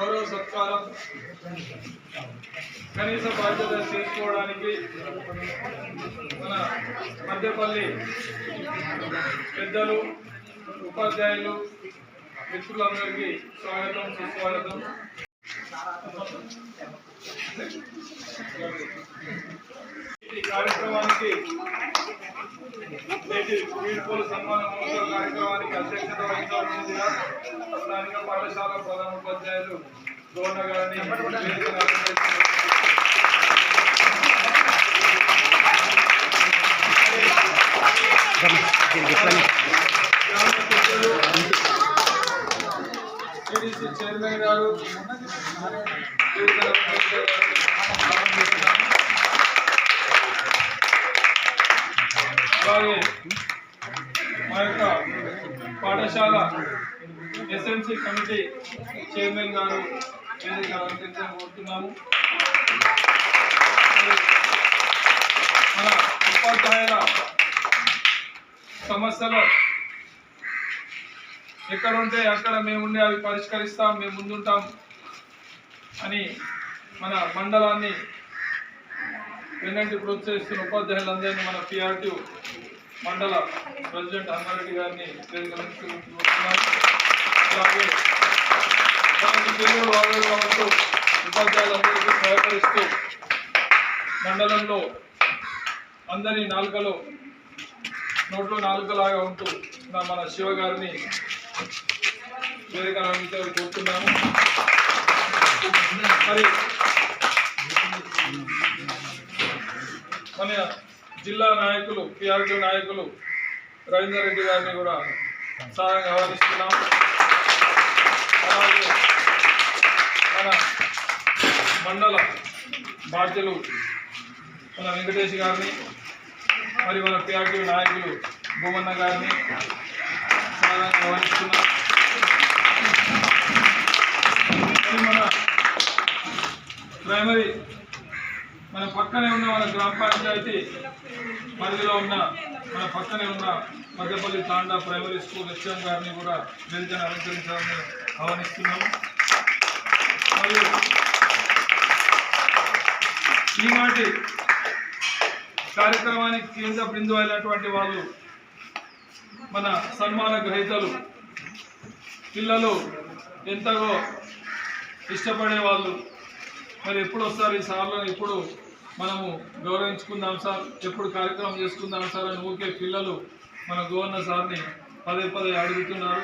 గౌరవ సత్కారం. కనీస బాధ్యత చేసుకోవడానికి మన మధ్యపల్లి పెద్దలు ఉపాధ్యాయులు మిత్రులందరికీ స్వాగతం సుస్వాగతం. ఈ కార్యక్రమానికి నేటి వీడ్కోలు సన్మాన మహోత్సవ కార్యక్రమానికి అధ్యక్షత వహించాల్సిందిగా స్థానిక పాఠశాల ప్రధాన ఉపాధ్యాయులు గౌరవ గారిని చైర్మన్ గారు వేదికను అలంకరిస్తున్నారు. అలాగే మా యొక్క పాఠశాల ఎస్ఎంసీ కమిటీ చైర్మన్ గారు వేదిక అలంకరించాలని కోరుతున్నాము మన ఉపాధ్యాయుల సమస్యలు ఎక్కడ ఉంటే అక్కడ మేము ఉండే అవి పరిష్కరిస్తాం మేము ముందుంటాం అని మన మండలాన్ని వెన్నంటి ప్రోత్సహిస్తున్న ఉపాధ్యాయులందరినీ మన పిఆర్టీ మండల ప్రెసిడెంట్ అన్నారెడ్డి గారిని అలాగే మనకి తెలుగు ఉపాధ్యాయులందరికీ సహకరిస్తూ మండలంలో అందరి నాలుకలో నోట్లో నాలుకలాగా ఉంటూ ఉన్న మన శివ గారిని వేదిక అలంకరించాలని కోరుతున్నాము. మరి మన జిల్లా నాయకులు పిఆర్టీ నాయకులు రవీందర్ రెడ్డి గారిని కూడా సహాయంగా ఆహ్వానిస్తున్నాం. అలాగే మన మండల బాధ్యులు మన వెంకటేష్ గారిని మరి మన పిఆర్టీ నాయకులు భూమన్న గారిని సాధారణంగా ఆహ్వానిస్తున్నాం. మన ప్రైమరీ మన పక్కనే ఉన్న మన గ్రామ పంచాయతీ పరిధిలో ఉన్న మన పక్కనే ఉన్న Madhyapalli Thanda primary school HM గారిని కూడా వేదికను అలంకరించాలని ఆహ్వానిస్తున్నాము. మరియు ఈనాటి కార్యక్రమానికి కేంద్ర బిందు అయినటువంటి వాళ్ళు మన సన్మాన గ్రహీతలు పిల్లలు ఎంతగో ఇష్టపడే వాళ్ళు మరి ఎప్పుడు వస్తారు ఈ సార్లను? ఎప్పుడు మనము గౌరవించుకుందాం సార్? ఎప్పుడు కార్యక్రమం చేసుకుందాం సార్ అని ఊరికే పిల్లలు మన గవర్నర్ సార్ని పదే పదే అడుగుతున్నారు.